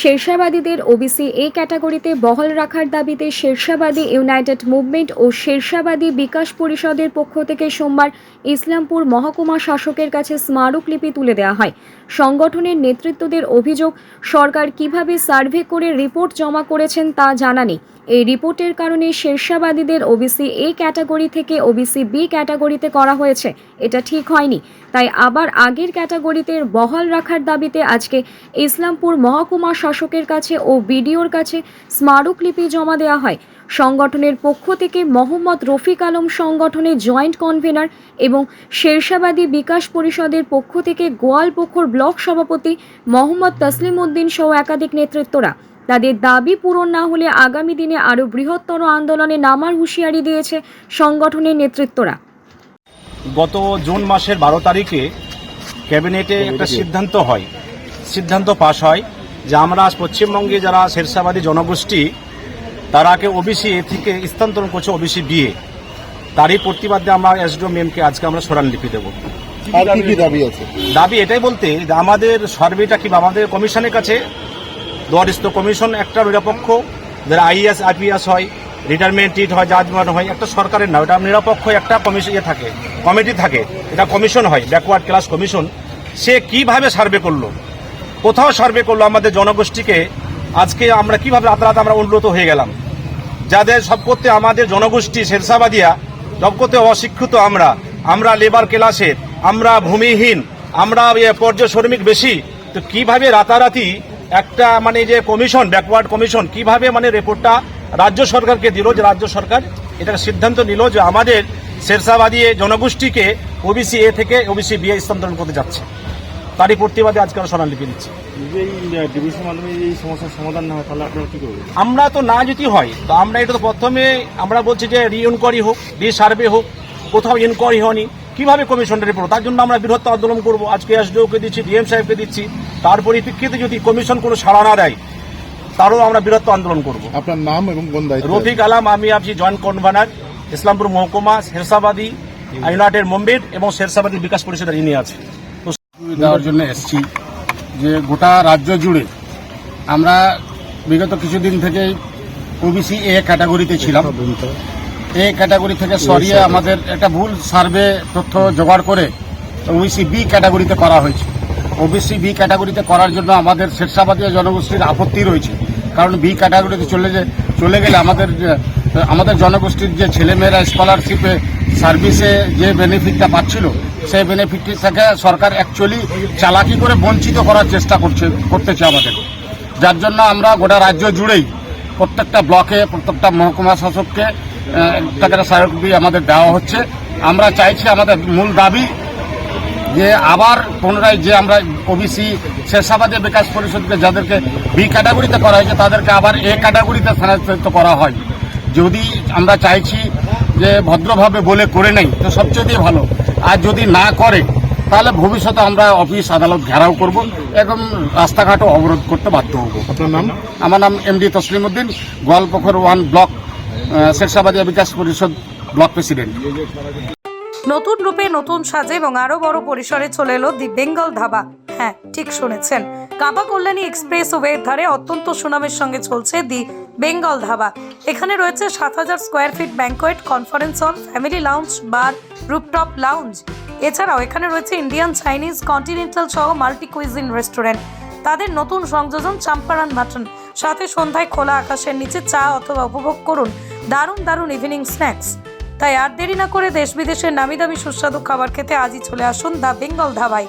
শেরশাবাদীদের OBC এ ক্যাটাগরিতে বহাল রাখার দাবিতে শেরশাবাদী ইউনাইটেড মুভমেন্ট ও শেরশাবাদী বিকাশ পরিষদের পক্ষ থেকে সোমবার ইসলামপুর মহকুমা শাসকের কাছে স্মারকলিপি তুলে দেওয়া হয়। সংগঠনের নেতৃত্বদের অভিযোগ, সরকার কীভাবে সার্ভে করে রিপোর্ট জমা করেছেন তা জানা নেই। এই রিপোর্টের কারণে শেরশাবাদীদের ওবিসি এ ক্যাটাগরি থেকে ওবিসি বি ক্যাটাগরিতে করা হয়েছে। এটা ঠিক হয়নি। তাই আবার আগের ক্যাটাগরিতে বহাল রাখার দাবিতে আজকে ইসলামপুর মহকুমা শাসকের কাছে ও বিডিওর কাছে স্মারকলিপি জমা দেওয়া হয়। সংগঠনের পক্ষ থেকে মোহাম্মদ রফিক আলম সংগঠনের জয়েন্ট কনভেনার এবং শেরশাবাদী বিকাশ পরিষদের পক্ষ থেকে গোয়ালপোখর ব্লক সভাপতি মোহাম্মদ তসলিম উদ্দিন সহ একাধিক নেতৃত্বরা। তাদের দাবি পূরণ না হলে আগামী দিনে আরও বৃহত্তর আন্দোলনে নামার হুঁশিয়ারি দিয়েছে সংগঠনের নেতৃত্বরা। গত জুন মাসের বারো তারিখে ক্যাবিনেটে একটা সিদ্ধান্ত হয়। সিদ্ধান্ত পাশ হয়। যে আমরা পশ্চিমবঙ্গে যারা শেরশাবাদী জনগোষ্ঠী তারাকে ওবিসি এ থেকে স্থানান্তরণ করছে ওবিসি বিয়ে তারই প্রতিবাদে আমরা এসডিও মেমকে আজকে আমরা সরান লিপি দেবো দাবি আছে? দাবি এটাই বলতে যে আমাদের সার্ভেটা কি বা আমাদের কমিশনের কাছে? দরিস্থ কমিশন একটা নিরপেক্ষ যারা আইএস আইপিএস হয় রিটায়ারমেন্ট টিট হয় জাজমেন্ট হয় একটা সরকারের না এটা নিরপেক্ষ একটা কমিশন ইয়ে থাকে কমিটি থাকে এটা কমিশন হয় ব্যাকওয়ার্ড ক্লাস কমিশন সে কীভাবে সার্ভে করল? কোথাও সার্ভে করল আমাদের জনগোষ্ঠীকে, আজকে আমরা কীভাবে রাতারাত আমরা উন্নত হয়ে গেলাম? যাদের সব করতে আমাদের জনগোষ্ঠী শেরশাবাদিয়া, সব করতে অশিক্ষিত আমরা আমরা লেবার ক্লাসের আমরা ভূমিহীন, আমরা ইয়ে পর্যায় শ্রমিক বেশি, তো কীভাবে রাতারাতি একটা মানে যে কমিশন ব্যাকওয়ার্ড কমিশন কীভাবে মানে রিপোর্টটা রাজ্য সরকারকে দিল যে রাজ্য সরকার এটা সিদ্ধান্ত নিল যে আমাদের শেরশাবাদী জনগোষ্ঠীকে ওবিসি এ থেকে ওবিসি বিয়ে স্থানান্তরণ করতে যাচ্ছে। তারই প্রতিবাদে আজকে আমরা স্মরণলিপি দিচ্ছি। ডিভিশন মাধ্যমে এই সমস্যার সমাধান না হয় তাহলে আপনারা কি করবেন? আমরা তো না যদি হয় তো আমরা এটা তো প্রথমে আমরা বলছি যে রি ইনকোয়ারি হোক রি সার্ভে হোক কোথাও ইনকোয়ারি হয়নি। কীভাবে কমিশনের রিপোর্ট তার জন্য আমরা বৃহত্তর আন্দোলন করব। আজকে এসডিওকে দিচ্ছি ডিএম সাহেবকে দিচ্ছি। তার পরিপ্রেক্ষিতে যদি কমিশন কোনো সাড়া না দেয় তারও আমরা বৃহত্তর আন্দোলন করব। আপনার নাম এবং কোন দায়িত্ব? রফিক আলাম আমি আছি জয়েন্ট কনভেনার ইসলামপুর মহকুমা শেরসাবাদী ইউনাইটেড মুম্বের এবং শেরশাবাদী বিকাশ পরিষদের ইনি আছে দেওয়ার জন্য এসছি যে গোটা রাজ্য জুড়ে আমরা বিগত কিছুদিন থেকে ওবিসি এ ক্যাটাগরিতে ছিলাম। এ ক্যাটাগরি থেকে সরিয়ে আমাদের একটা ভুল সার্ভে তথ্য জোগাড় করে ওবিসি বি ক্যাটাগরিতে করা হয়েছে। ওবিসি বি ক্যাটাগরিতে করার জন্য আমাদের শেরশাবাদী জনগোষ্ঠীর আপত্তি রয়েছে। কারণ বি ক্যাটাগরিতে চলে যে চলে গেলে আমাদের আমাদের জনগোষ্ঠীর যে ছেলেমেয়েরা স্কলারশিপে সার্ভিসে যে বেনিফিটটা পাচ্ছিল সেই বেনিফিটটি থেকে সরকার অ্যাকচুয়ালি চালাকি করে বঞ্চিত করার চেষ্টা করছে, করতেছে আমাদের। যার জন্য আমরা গোটা রাজ্য জুড়েই প্রত্যেকটা ব্লকে প্রত্যেকটা মহকুমা শাসককে করে স্মারকলিপি আমাদের দেওয়া হচ্ছে। আমরা চাইছি আমাদের মূল দাবি যে আবার পুনরায় যে আমরা ওবিসি শেরশাবাদী বিকাশ পরিষদকে যাদেরকে বি ক্যাটাগরিতে করা হয়েছে, তাদেরকে আবার এ ক্যাটাগরিতে স্থানান্তরিত করা হয়। যদি আমরা চাইছি যে ভদ্রভাবে বলে করে নেই, তো সবচেয়ে ভালো। আর যদি না করে তাহলে ভবিষ্যতে আমরা অফিস আদালত ঘেরাও করব এবং রাস্তাঘাটও অবরোধ করতে বাধ্য হব। আপনার নাম? আমার নাম MD Taslim Uddin Goalpokhar one block Shershabadia Bikash Parishad block president. নতুন রূপে নতুন সাজে এবং আরও বড় পরিসরে চলে এলো দি বেঙ্গল ধাবা। হ্যাঁ ঠিক শুনেছেন। কাবা কল্যাণী এক্সপ্রেস ওয়ের ধারে অত্যন্ত সুনামের সঙ্গে চলছে দি বেঙ্গল ধাবা। এখানে রয়েছে সাত হাজার square feet banquet, conference hall, family lounge, bar, rooftop lounge. এছাড়াও এখানে রয়েছে ইন্ডিয়ান চাইনিজ কন্টিনেন্টাল সহ মাল্টি কুইজিন রেস্টুরেন্ট। তাদের নতুন সংযোজন চাম্পারান মাটন। সাথে সন্ধ্যায় খোলা আকাশের নিচে চা অথবা উপভোগ করুন। দারুণ দারুণ ইভিনিং স্ন্যাক্স তাই আর দেরি না করে দেশ বিদেশের নামি দামি সুস্বাদু খাবার খেতে আজই চলে আসুন দ্য বেঙ্গল ধাবায়।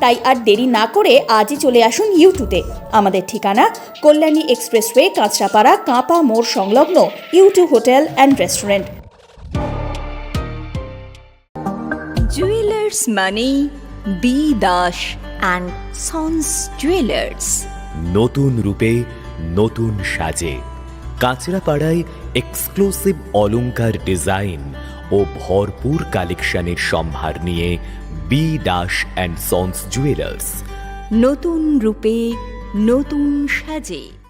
তাই আর দেরি না করে আজই চলে আসুন ইউটিউবে। আমাদের ঠিকানা কল্যাণী এক্সপ্রেসওয়ে কাঁচরাপাড়া কাঁপা মোড় সংলগ্ন YouTube hotel and restaurant. Jewellers মানে B Das and sons jewellers. নতুন রূপে নতুন সাজে। কাঁচরাপাড়ায় এক্সক্লুসিভ অলংকার ডিজাইন ও ভরপুর কালেকশনের সম্ভার নিয়ে B Das and sons jewellers নতুন রূপে নতুন সাজে।